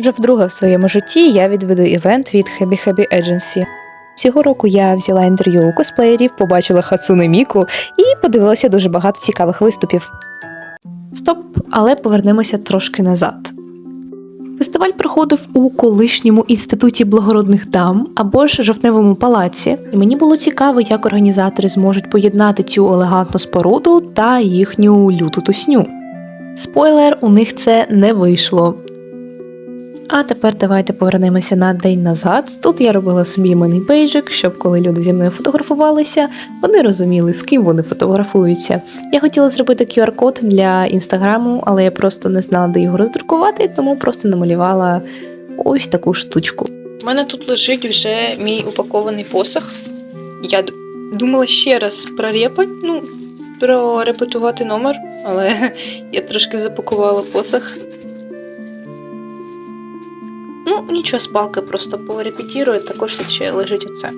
Вже вдруге в своєму житті я відведу івент від Happy Happy Agency. Цього року я взяла інтерв'ю у косплеєрів, побачила Хацуне Міку і подивилася дуже багато цікавих виступів. Стоп, але повернемося трошки назад. Фестиваль проходив у колишньому інституті благородних дам або ж жовтневому палаці, і мені було цікаво, як організатори зможуть поєднати цю елегантну споруду та їхню люту тусню. Спойлер, у них це не вийшло. А тепер давайте повернемося на день назад. Тут я робила собі іменний бейджик, щоб коли люди зі мною фотографувалися, вони розуміли, з ким вони фотографуються. Я хотіла зробити QR-код для інстаграму, але я просто не знала, де його роздрукувати, тому просто намалювала ось таку штучку. У мене тут лежить вже мій упакований посох. Я думала ще раз прорепати, ну, прорепетувати номер, але я трошки запакувала посох. Ну, нічого з палки просто порепетірую, також ще лежить оце.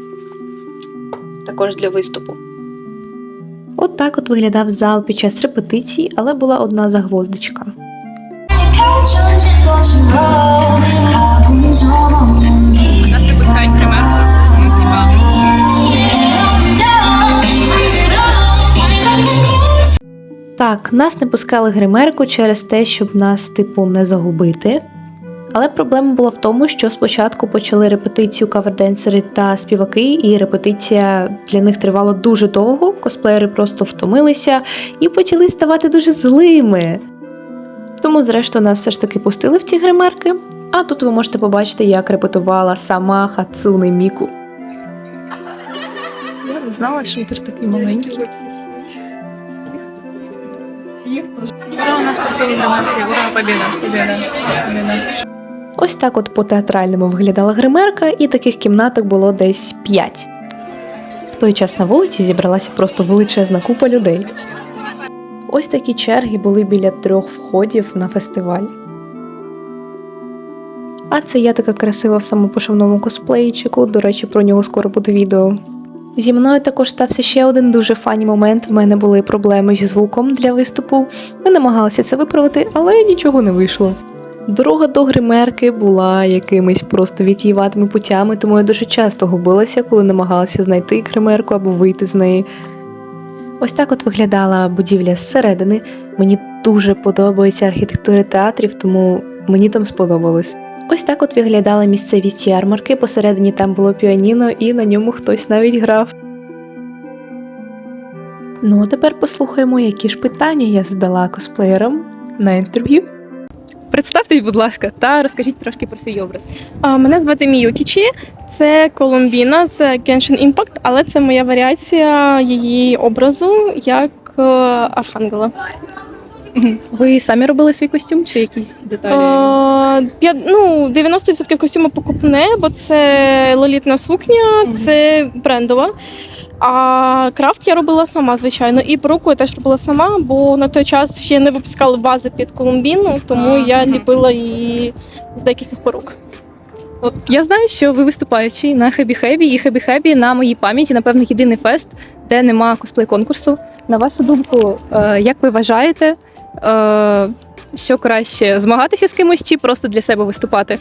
Також для виступу. От так от виглядав зал під час репетицій, але була одна загвоздичка. Нас не пускають пряме. Так, нас не пускали гримерку через те, щоб нас, типу, не загубити. Але проблема була в тому, що спочатку почали репетицію каверденсери та співаки, і репетиція для них тривала дуже довго. Косплеєри просто втомилися і почали ставати дуже злими. Тому, зрештою, нас все ж таки пустили в ці гримерки. А тут ви можете побачити, як репетувала сама Хацуне Міку. Я не знала, що тут такий маленький. Ура, у нас пустили громадки. Ура, побіда, побіда, побіда. Ось так от по-театральному виглядала гримерка, і таких кімнаток було десь 5. В той час на вулиці зібралася просто величезна купа людей. Ось такі черги були біля трьох входів на фестиваль. А це я така красива в самопошивному косплейчику. До речі, про нього скоро буде відео. Зі мною також стався ще один дуже фані момент. В мене були проблеми зі звуком для виступу. Ми намагалися це виправити, але нічого не вийшло. Дорога до гримерки була якимись просто від'їватими путями, тому я дуже часто губилася, коли намагалася знайти гримерку або вийти з неї. Ось так от виглядала будівля зсередини. Мені дуже подобається архітектура театрів, тому мені там сподобалось. Ось так от виглядала місцевість ярмарки. Посередині там було піаніно, і на ньому хтось навіть грав. Ну а тепер послухаємо, які ж питання я задала косплеєрам на інтерв'ю. Представтесь, будь ласка, та розкажіть трошки про свій образ. А, Мене звати Міюкічі, це Колумбіна з Genshin Impact, але це моя варіація її образу як е, Архангела. Ви самі робили свій костюм чи якісь деталі? А, ну, 90% костюму покупне, бо це лолітна сукня, це брендова. А крафт я робила сама, звичайно, і поруку я теж робила сама, бо на той час ще не випускали бази під Колумбіну, тому А, я ліпила її з декількох порук. От я знаю, що ви виступаючий на Хебі Хебі, і Хебі Хебі на моїй пам'яті, напевно, єдиний фест, де нема косплей конкурсу. На вашу думку, е, як ви вважаєте, е, що краще змагатися з кимось чи просто для себе виступати?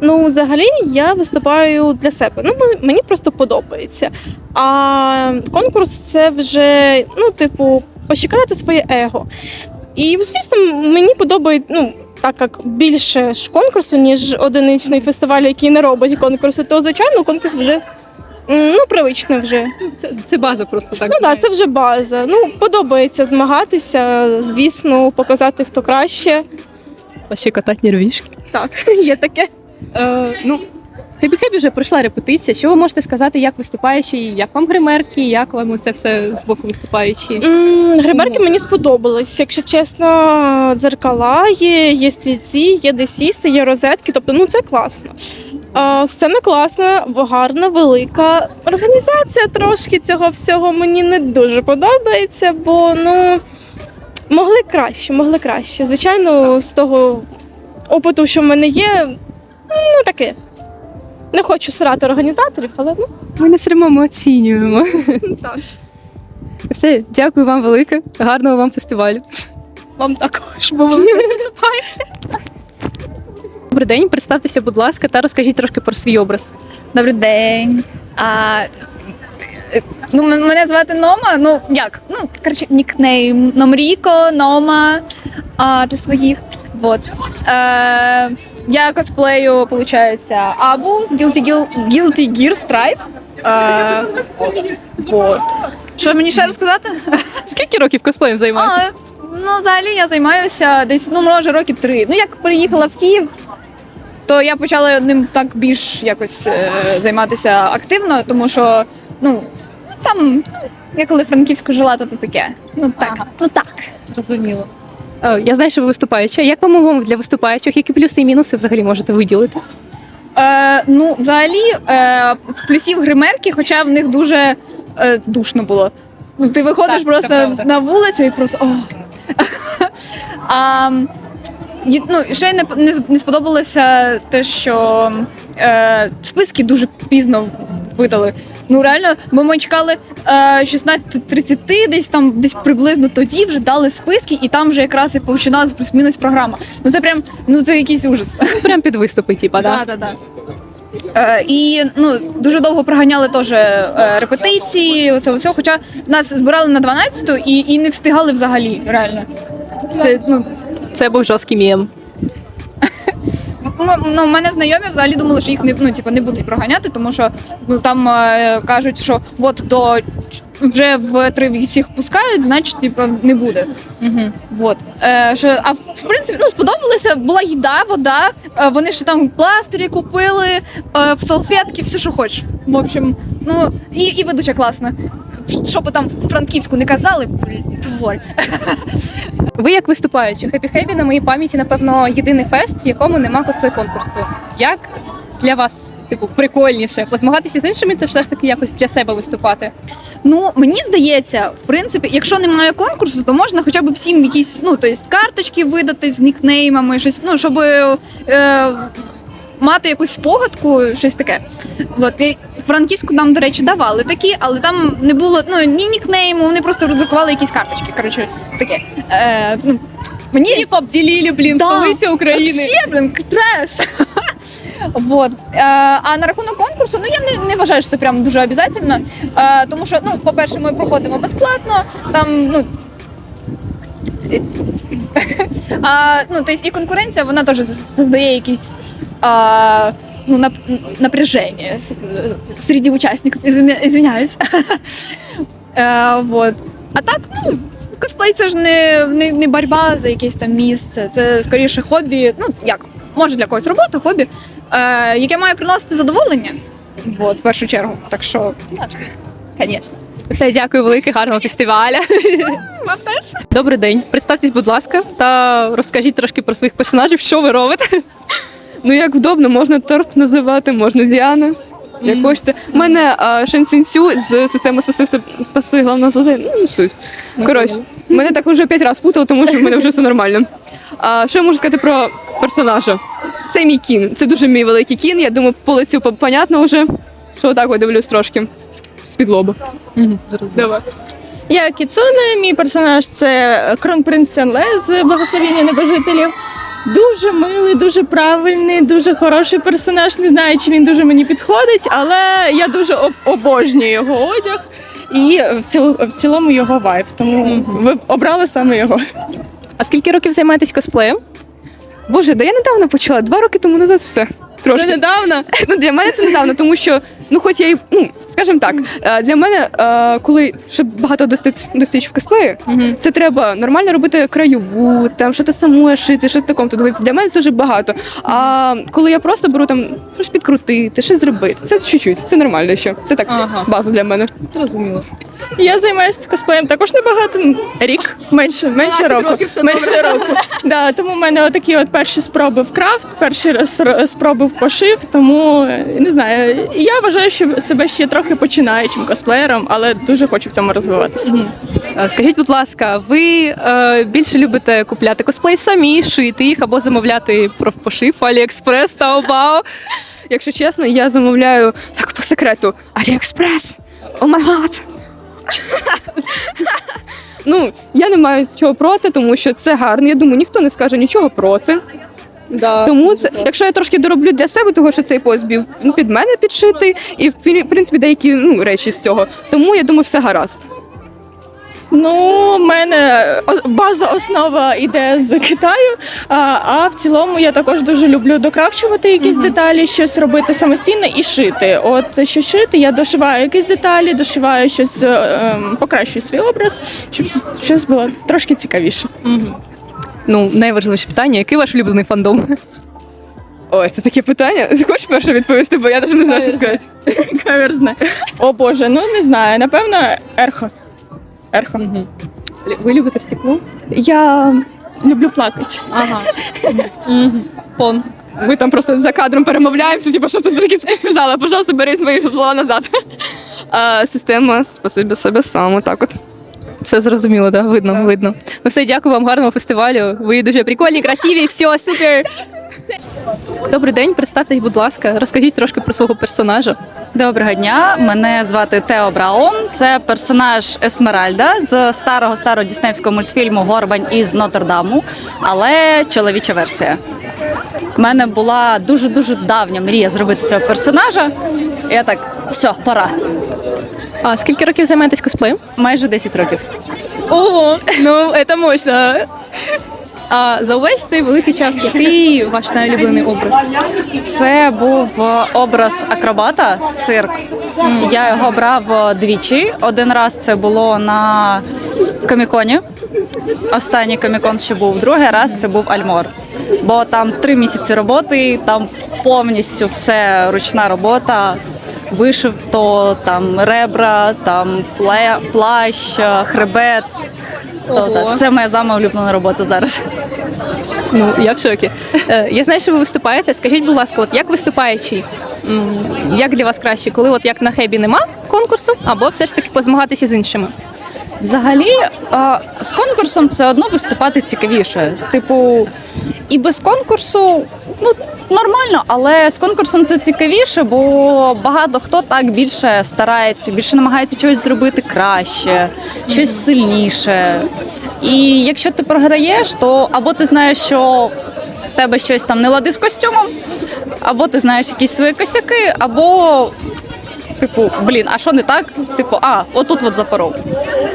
Ну, взагалі, я виступаю для себе. Ну, мені просто подобається. А конкурс це вже, ну, типу, пощекати своє его. І, звісно, мені подобається, ну, так як більше ж конкурсу, ніж одиничний фестиваль, який не робить конкурсу, то звичайно конкурс вже ну, привичний вже. Це, це база просто так. Ну так, це вже база. Ну, подобається змагатися, звісно, показати хто краще. ще катати нервішки. Так, є таке. Е, ну, Хебі Хебі вже пройшла репетиція. Що ви можете сказати, як виступаючий, як вам гримерки, як вам це все з боку виступаючі? М, Гримерки мені сподобались. Якщо чесно, дзеркала є, є стрільці, є де сісти, є розетки. Тобто, ну це класно. Сцена класна, гарна, велика. Організація трошки цього всього мені не дуже подобається, бо ну могли краще, могли краще. Звичайно, з того опиту, що в мене є, ну таке. Не хочу срати організаторів, але ну Ми не сримо, ми оцінюємо. Все, дякую вам велике. Гарного вам фестивалю. Вам також, бо ви виступаєте. Добрий день, представтеся, будь ласка, та розкажіть трошки про свій образ. Добрий день. А, ну, мене звати Нома. Ну, як? Ну, коротше, нікнейм Номріко, Нома а, для своїх. Вот. Е, я косплею, виходить, Абу з Guilty, Gear, Guilty Gear Strive. Е, вот. Що мені ще розказати? Скільки років косплеєм займаєтесь? ну, взагалі я займаюся десь, ну, може, років три. Ну, як приїхала в Київ, то я почала ним так більш якось е, займатися активно, тому що, ну, там, ну, я коли в Франківську жила, то, то таке. Ну так, ну так. Зрозуміло. Е, Я знаю, що ви виступаюча. Як вам умови для виступаючих? Які плюси і мінуси взагалі можете виділити? Е, ну, взагалі, е, з плюсів гримерки, хоча в них дуже е, душно було. Ну, ти виходиш Так, це просто правда. на вулицю і просто о. а, ну, ще й не, не, з- не сподобалося те, що е, списки дуже пізно видали. Ну реально, бо ми чекали е, 16.30, десь там десь приблизно тоді вже дали списки, і там вже якраз і починалась плюс-мінус програма. Ну це прям ну це якийсь ужас. Ну, Прям під виступи, типа, да? Да, да, да. Е, і ну дуже довго проганяли теж е, репетиції. Оце все. Хоча нас збирали на 12 і, і не встигали взагалі. Реально. Це ну. Це був жорсткий мєм. Ну, ну, в мене знайомі взагалі думали, що їх не ну, типу, не будуть проганяти, тому що ну там е, кажуть, що от до вже в три їх всіх пускають, значить, типу, не буде. Угу. Вот. Е, що, а в в принципі, ну сподобалося, була їда, вода. Е, вони ще там пластирі купили, е, в салфетки, все, що хочеш. В общем, ну і, і ведуча класна. Що би там в Франківську не казали, тварь. Ви як виступаючі, Happy Happy на моїй пам'яті, напевно, єдиний фест, в якому нема косплей конкурсу. Як для вас, типу, прикольніше позмагатися з іншими, це все ж таки якось для себе виступати? Ну мені здається, в принципі, якщо немає конкурсу, то можна хоча б всім якісь, ну то есть карточки видати з нікнеймами, щось, ну щоб е, мати якусь спогадку, щось таке. От і франківську нам, до речі, давали такі, але там не було ну ні нікнейму, вони просто роздрукували якісь карточки. Коротше, таке. Е, ну, мені обділили, блін, Да. столиця України. Вообще, блін, треш. Вот. Е, а на рахунок конкурсу, ну я не, не вважаю, що це прям дуже обов'язково. Е, тому що, ну, по-перше, ми проходимо безплатно, там, ну. А, ну, то есть і конкуренція, вона теж создає якісь а, ну, нап- напряження с- серед учасників, Извиня- извиняюсь. Е, вот. А так, ну, косплей це ж не, не, не боротьба за якесь там місце, це скоріше хобі, ну як, може для когось робота, хобі, е, яке має приносити задоволення. Вот, в першу чергу. Так що, ну, звісно. Все, дякую, велике, гарного фестиваля. Вам теж? Добрий день. Представтесь, будь ласка, та розкажіть трошки про своїх персонажів, що ви робите. Ну як вдобно, можна торт називати, можна Діана. Як хочете. У мене а, Шансінцю з системи спаси спаси главного злодея. Ну, суть. Коротше, мене так вже п'ять разів путали, тому що в мене вже все нормально. А що я можу сказати про персонажа? Це мій кін. Це дуже мій великий кін. Я думаю, по лицю по- понятно вже. Що отак от дивлюсь трошки з-під лоба. Давай. Я Кіцуне, мій персонаж це кронпринц Сянле з благословіння небожителів. Дуже милий, дуже правильний, дуже хороший персонаж. Не знаю, чи він дуже мені підходить, але я дуже обожнюю його одяг і в, ціл, в цілому його вайб. Тому ви обрали саме його. А скільки років займаєтесь косплеєм? Боже, да я недавно почала, два роки тому назад все. Трошки. недавно. Ну для мене це недавно, тому що ну, хоч я й ну скажімо так, е, для мене, е, коли щоб багато достиг достичь в косплеї, це треба нормально робити краєву, там щось самое шити, щось такому. Тобто для мене це вже багато. А коли я просто беру там щось підкрутити, щось зробити, це чуть-чуть, це нормально ще. Це так Ага. база для мене. Зрозуміло. Я займаюся косплеєм також небагато. м, Рік, менше, менше 12 року. років, все менше року. Да, тому в мене отакі от перші спроби в крафт, перші раз- спроби в пошив. Тому не знаю. Я вважаю, що себе ще трохи починаючим косплеєром, але дуже хочу в цьому розвиватися. Е, Скажіть, будь ласка, ви е, більше любите купляти косплей самі, шити їх або замовляти профпошив Аліекспрес, Таобао? Якщо чесно, я замовляю так по секрету AliExpress. О май гад. Ну, я не маю чого проти, тому що це гарно. Я думаю, ніхто не скаже нічого проти. Да. Тому це, якщо я трошки дороблю для себе, того що цей пояс був ну, під мене підшитий, і в принципі деякі ну, речі з цього. Тому я думаю, все гаразд. Ну, в мене база основа йде з Китаю. А, а в цілому я також дуже люблю докравчувати якісь деталі, щось робити самостійно і шити. От що шити, я дошиваю якісь деталі, дошиваю щось, е, ем, покращую свій образ, щоб щось було трошки цікавіше. Ну, найважливіше питання, який ваш улюблений фандом? Ой, це таке питання. Хочеш перше відповісти, бо я навіть не знаю, що сказати. Каверзне. О Боже, ну не знаю. Напевно, ерхо. Ерхо. Ви любите стекло? Я люблю плакати. Ага. Фон. Ми там просто за кадром перемовляємося, типу, що ти таке сказала, пожалуйста, бери свої слова назад. А, система спасибі себе саме так от. Все зрозуміло, да? Видно, видно. Ну все, дякую вам, гарного фестивалю. Ви дуже прикольні, красиві, все, супер. Добрий день, представтесь, будь ласка, розкажіть трошки про свого персонажа. Доброго дня, мене звати Тео Браун. Це персонаж Есмеральда з старого старого діснеївського мультфільму Горбань із Нотр-Даму, але чоловіча версія. У мене була дуже дуже давня мрія зробити цього персонажа. Я так, все, пора. А скільки років займаєтесь косплеєм? Майже 10 років. О, ну це мощно. А за увесь цей великий час, який ваш найулюблений образ? Це був е, образ акробата, цирк. Я його брав е, двічі. Один раз це було на коміконі. Останній комікон ще був. Другий раз це був Альмор. Бо там три місяці роботи, там повністю все ручна робота. Вишив то там ребра, там плащ, хребет. То, та, це моя зама улюблена робота зараз. Ну, я в шокі. Е, я знаю, що ви виступаєте. Скажіть, будь ласка, от як виступаючий, м, як для вас краще, коли от як на хебі нема конкурсу, або все ж таки позмагатися з іншими? Взагалі, е, з конкурсом все одно виступати цікавіше. Типу, і без конкурсу ну нормально, але з конкурсом це цікавіше, бо багато хто так більше старається, більше намагається чогось зробити краще, щось сильніше. І якщо ти програєш, то або ти знаєш, що в тебе щось там не лади з костюмом, або ти знаєш якісь свої косяки, або Типу, блін, а що не так? Типу, а, отут от запоров.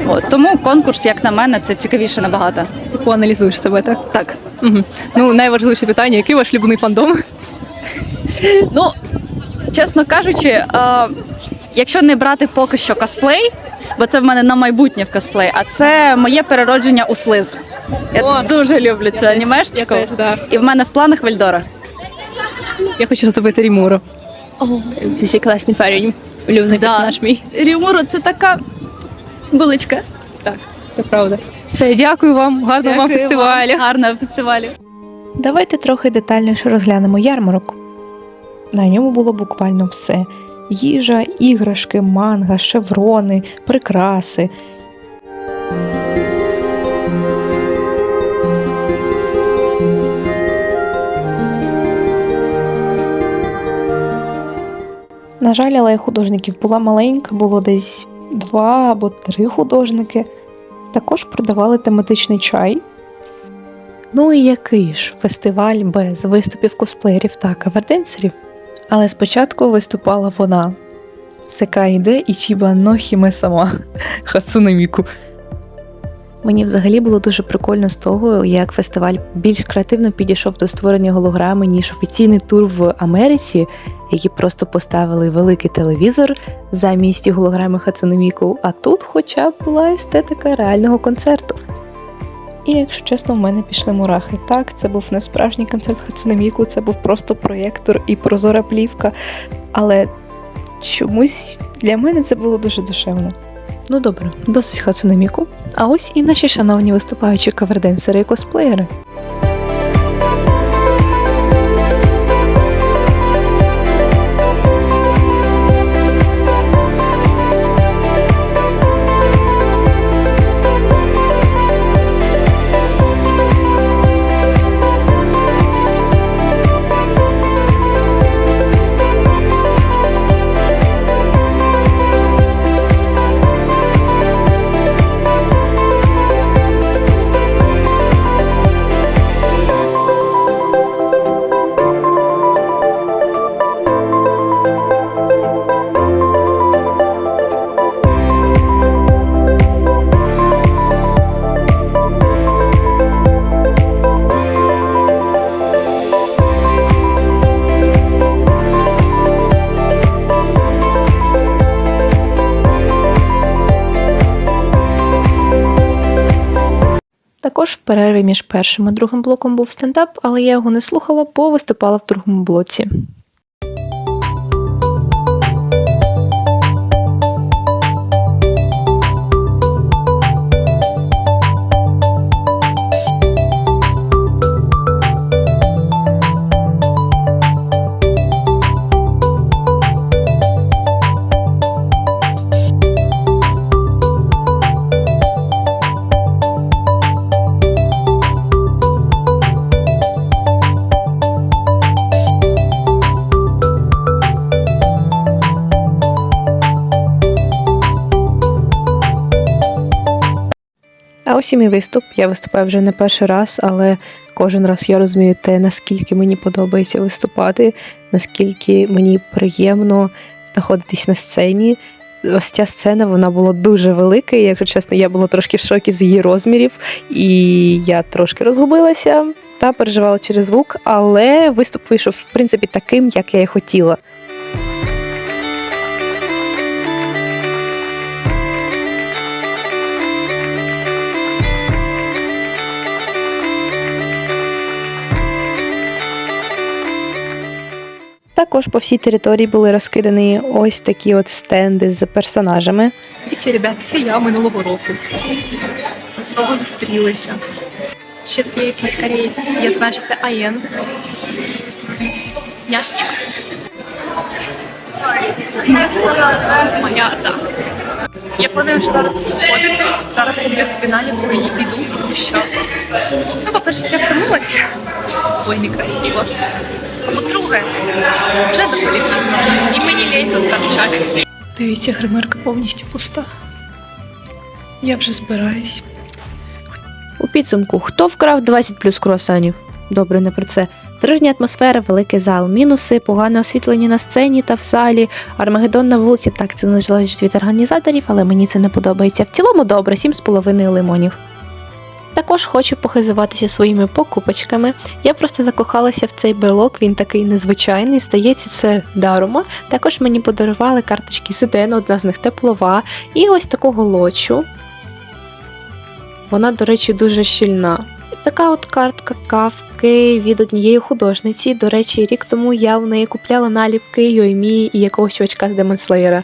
От, тому конкурс, як на мене, це цікавіше набагато. Типу аналізуєш себе, так? Так. Угу. Ну, найважливіше питання, який ваш улюблений фандом? Ну, чесно кажучи, е, якщо не брати поки що косплей, бо це в мене на майбутнє в косплей, а це моє переродження у слиз. Я О, дуже люблю цю анімешечку. Я теж, да. І в мене в планах Вельдора. Я хочу зробити Рімуру. Дуже класний парень. Улюблений Да. персонаж мій. Рімуру, це така булочка. Це правда. Все, дякую вам, гарного вам Дякую фестивалю. Гарного фестивалю. Давайте трохи детальніше розглянемо ярмарок. На ньому було буквально все: їжа, іграшки, манга, шеврони, прикраси. На жаль, але художників була маленька, було десь два або три художники. Також продавали тематичний чай, Ну і який ж фестиваль без виступів косплеєрів та каверденсерів? Але спочатку виступала вона. ЦКІД і Чіба Нохіме сама Хацуне Міку. Мені взагалі було дуже прикольно з того, як фестиваль більш креативно підійшов до створення голограми, ніж офіційний тур в Америці, які просто поставили великий телевізор замість голограми Хацунаміку, а тут хоча б була естетика реального концерту. І якщо чесно, в мене пішли мурахи. Так, це був не справжній концерт Хацунеміку, це був просто проєктор і прозора плівка. Але чомусь для мене це було дуже душевно. Ну добре, досить Хацунеміку. А ось і наші шановні виступаючі каверденсери і косплеєри. Перерві між першим і другим блоком був стендап, але я його не слухала, бо виступала в другому блоці. Ось мій виступ. Я виступаю вже не перший раз, але кожен раз я розумію те, наскільки мені подобається виступати, наскільки мені приємно знаходитись на сцені. Ось ця сцена вона була дуже велика, і, якщо чесно, я була трошки в шокі з її розмірів, і я трошки розгубилася та переживала через звук, але виступ вийшов в принципі таким, як я і хотіла. Також по всій території були розкидані ось такі от стенди з персонажами. Дивіться, ребят, це я минулого року. Ми знову зустрілися. Ще такий якийсь кореєць, я знаю, що це Аєн. Няшечка. Моя, так. Я планую вже зараз ходити. Зараз куплю собі наліпку і піду, тому що. Ну, по-перше, я втомилась. Ой, некрасиво. По-друге, вже доволі пізно. І мені лень тут торчать. Дивіться, гримерка повністю пуста. Я вже збираюсь. У підсумку, хто вкрав 20 плюс круасанів? Добре, не про це. Дружня атмосфера, великий зал, мінуси, погане освітлення на сцені та в залі, Армагеддон на вулиці. Так, це не залежить від організаторів, але мені це не подобається. В цілому добре, 7,5 лимонів. Також хочу похизуватися своїми покупочками. Я просто закохалася в цей брелок, він такий незвичайний, здається, це дарома. Також мені подарували карточки Сиден, одна з них теплова, і ось такого лочу. Вона, до речі, дуже щільна. Така от картка кавки від однієї художниці. До речі, рік тому я в неї купляла наліпки Йоймі і якогось чувачка з Демон Слеєра.